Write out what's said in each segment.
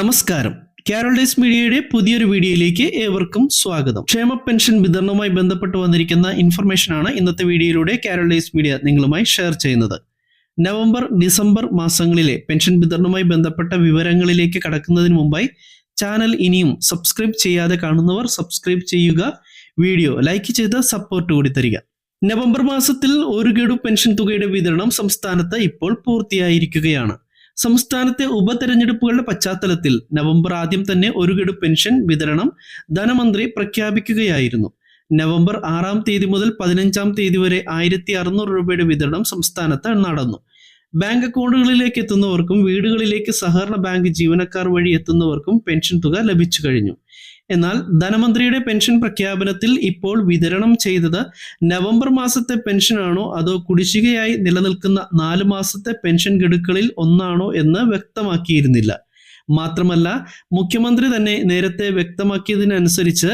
നമസ്കാരം. കാരോൾഡേസ് മീഡിയയുടെ പുതിയൊരു വീഡിയോയിലേക്ക് ഏവർക്കും സ്വാഗതം. ക്ഷേമ പെൻഷൻ വിതരണവുമായി ബന്ധപ്പെട്ട് വന്നിരിക്കുന്ന ഇൻഫർമേഷൻ ഇൻഫർമേഷനാണ് ഇന്നത്തെ വീഡിയോയിലൂടെ കാരോൾഡേസ് മീഡിയ നിങ്ങളുമായി ഷെയർ ചെയ്യുന്നത്. നവംബർ ഡിസംബർ മാസങ്ങളിലെ പെൻഷൻ വിതരണവുമായി ബന്ധപ്പെട്ട വിവരങ്ങളിലേക്ക് കടക്കുന്നതിന് മുമ്പായി ചാനൽ ഇനിയും സബ്സ്ക്രൈബ് ചെയ്യാതെ കാണുന്നവർ സബ്സ്ക്രൈബ് ചെയ്യുക വീഡിയോ ലൈക്ക് ചെയ്ത് സപ്പോർട്ട് കൂടി തരിക. നവംബർ മാസത്തിൽ ഒരു ഗഡു പെൻഷൻ തുകയുടെ വിതരണം സംസ്ഥാനത്ത് ഇപ്പോൾ പൂർത്തിയായിരിക്കുകയാണ്. സംസ്ഥാനത്തെ ഉപതെരഞ്ഞെടുപ്പുകളുടെ പശ്ചാത്തലത്തിൽ നവംബർ ആദ്യം തന്നെ ഒരു ഗഡു പെൻഷൻ വിതരണം ധനമന്ത്രി പ്രഖ്യാപിക്കുകയായിരുന്നു. നവംബർ ആറാം തീയതി മുതൽ പതിനഞ്ചാം തീയതി വരെ ആയിരത്തി അറുന്നൂറ് രൂപയുടെ വിതരണം സംസ്ഥാനത്ത് നടന്നു. ബാങ്ക് അക്കൗണ്ടുകളിലേക്ക് എത്തുന്നവർക്കും വീടുകളിലേക്ക് സഹകരണ ബാങ്ക് ജീവനക്കാർ വഴി എത്തുന്നവർക്കും പെൻഷൻ തുക ലഭിച്ചു കഴിഞ്ഞു. എന്നാൽ ധനമന്ത്രിയുടെ പെൻഷൻ പ്രഖ്യാപനത്തിൽ ഇപ്പോൾ വിതരണം ചെയ്തത് നവംബർ മാസത്തെ പെൻഷനാണോ അതോ കുടിശ്ശികയായി നിലനിൽക്കുന്ന നാല് മാസത്തെ പെൻഷൻ ഗഡുക്കളിൽ ഒന്നാണോ എന്ന് വ്യക്തമാക്കിയിരുന്നില്ല. മാത്രമല്ല മുഖ്യമന്ത്രി തന്നെ നേരത്തെ വ്യക്തമാക്കിയതിനനുസരിച്ച്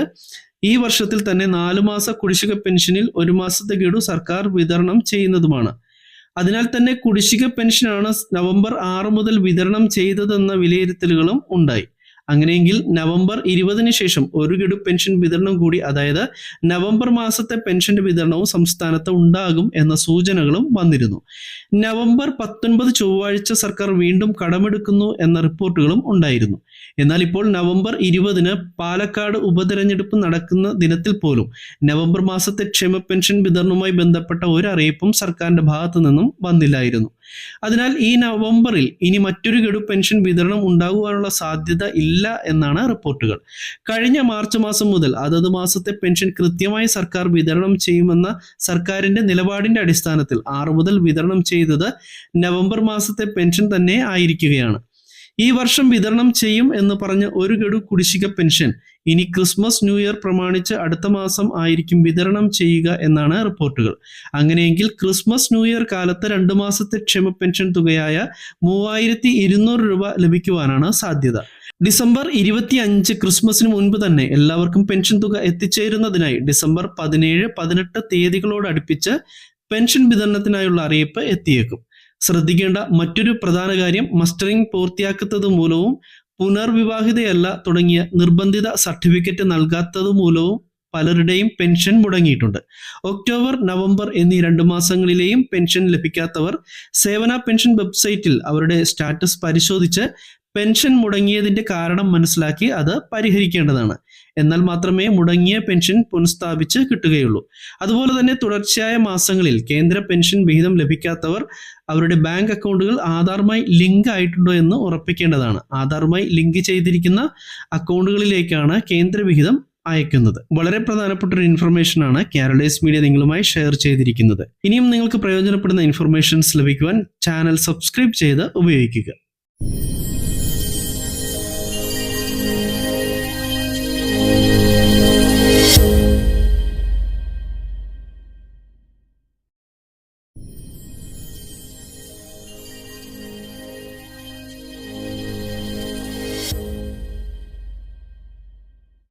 ഈ വർഷത്തിൽ തന്നെ നാലു മാസ കുടിശ്ശിക പെൻഷനിൽ ഒരു മാസത്തെ ഗഡു സർക്കാർ വിതരണം ചെയ്യുന്നതുമാണ്. അതിനാൽ തന്നെ കുടിശ്ശിക പെൻഷനാണ് നവംബർ ആറ് മുതൽ വിതരണം ചെയ്തതെന്ന വിലയിരുത്തലുകളും ഉണ്ടായി. അങ്ങനെയെങ്കിൽ നവംബർ ഇരുപതിന് ശേഷം ഒരു ഗഡു പെൻഷൻ വിതരണം കൂടി അതായത് നവംബർ മാസത്തെ പെൻഷന്റെ വിതരണവും സംസ്ഥാനത്ത് ഉണ്ടാകും എന്ന സൂചനകളും വന്നിരുന്നു. നവംബർ പത്തൊൻപത് ചൊവ്വാഴ്ച സർക്കാർ വീണ്ടും കടമെടുക്കുന്നു എന്ന റിപ്പോർട്ടുകളും ഉണ്ടായിരുന്നു. എന്നാൽ ഇപ്പോൾ നവംബർ ഇരുപതിന് പാലക്കാട് ഉപതെരഞ്ഞെടുപ്പ് നടക്കുന്ന ദിനത്തിൽ പോലും നവംബർ മാസത്തെ ക്ഷേമ പെൻഷൻ വിതരണവുമായി ബന്ധപ്പെട്ട ഒരു അറിയിപ്പും സർക്കാരിന്റെ ഭാഗത്തു നിന്നും വന്നില്ലായിരുന്നു. അതിനാൽ ഈ നവംബറിൽ ഇനി മറ്റൊരു ഗഡു പെൻഷൻ വിതരണം ഉണ്ടാകുവാനുള്ള സാധ്യത ഇല്ല എന്നാണ് റിപ്പോർട്ടുകൾ. കഴിഞ്ഞ മാർച്ച് മാസം മുതൽ അതത് മാസത്തെ പെൻഷൻ കൃത്യമായി സർക്കാർ വിതരണം ചെയ്യുമെന്ന സർക്കാരിന്റെ നിലപാടിന്റെ അടിസ്ഥാനത്തിൽ ആറ് മുതൽ വിതരണം ചെയ്തത് നവംബർ മാസത്തെ പെൻഷൻ തന്നെ ആയിരിക്കുകയാണ്. ഈ വർഷം വിതരണം ചെയ്യും എന്ന് പറഞ്ഞ ഒരു ഗഡു കുടിശ്ശിക പെൻഷൻ ഇനി ക്രിസ്മസ് ന്യൂ ഇയർ പ്രമാണിച്ച് അടുത്ത മാസം ആയിരിക്കും വിതരണം ചെയ്യുക എന്നാണ് റിപ്പോർട്ടുകൾ. അങ്ങനെയെങ്കിൽ ക്രിസ്മസ് ന്യൂ ഇയർ കാലത്ത് രണ്ട് മാസത്തെ ക്ഷമ പെൻഷൻ തുകയായ മൂവായിരത്തി ഇരുന്നൂറ് രൂപ ലഭിക്കുവാനാണ് സാധ്യത. ഡിസംബർ ഇരുപത്തി അഞ്ച് ക്രിസ്മസിന് മുൻപ് തന്നെ എല്ലാവർക്കും പെൻഷൻ തുക എത്തിച്ചേരുന്നതിനായി ഡിസംബർ പതിനേഴ് പതിനെട്ട് തീയതികളോടടുപ്പിച്ച് പെൻഷൻ വിതരണത്തിനായുള്ള അറിയിപ്പ് എത്തിയേക്കും. ശ്രദ്ധിക്കേണ്ട മറ്റൊരു പ്രധാന കാര്യം മസ്റ്ററിംഗ് പൂർത്തിയാക്കുന്നത് മൂലവും പുനർവിവാഹിതയല്ല തുടങ്ങിയ നിർബന്ധിത സർട്ടിഫിക്കറ്റ് നൽകാത്തത് മൂലവും പലരുടെയും പെൻഷൻ മുടങ്ങിയിട്ടുണ്ട്. ഒക്ടോബർ നവംബർ എന്നീ രണ്ട് മാസങ്ങളിലെയും പെൻഷൻ ലഭിക്കാത്തവർ സേവന പെൻഷൻ വെബ്സൈറ്റിൽ അവരുടെ സ്റ്റാറ്റസ് പരിശോധിച്ച് പെൻഷൻ മുടങ്ങിയതിന്റെ കാരണം മനസ്സിലാക്കി അത് പരിഹരിക്കേണ്ടതാണ്. എന്നാൽ മാത്രമേ മുടങ്ങിയ പെൻഷൻ പുനഃസ്ഥാപിച്ച് കിട്ടുകയുള്ളൂ. അതുപോലെ തന്നെ തുടർച്ചയായ മാസങ്ങളിൽ കേന്ദ്ര പെൻഷൻ വിഹിതം ലഭിക്കാത്തവർ അവരുടെ ബാങ്ക് അക്കൗണ്ടുകൾ ആധാറുമായി ലിങ്ക് ആയിട്ടുണ്ടോ എന്ന് ഉറപ്പിക്കേണ്ടതാണ്. ആധാറുമായി ലിങ്ക് ചെയ്തിരിക്കുന്ന അക്കൗണ്ടുകളിലേക്കാണ് കേന്ദ്ര വിഹിതം അയക്കുന്നത്. വളരെ പ്രധാനപ്പെട്ട ഒരു ഇൻഫർമേഷൻ ആണ് കാരളേസ് മീഡിയ നിങ്ങളുമായി ഷെയർ ചെയ്തിരിക്കുന്നത്. ഇനിയും നിങ്ങൾക്ക് പ്രയോജനപ്പെടുന്ന ഇൻഫർമേഷൻസ് ലഭിക്കുവാൻ ചാനൽ സബ്സ്ക്രൈബ് ചെയ്ത് ഉപയോഗിക്കുക.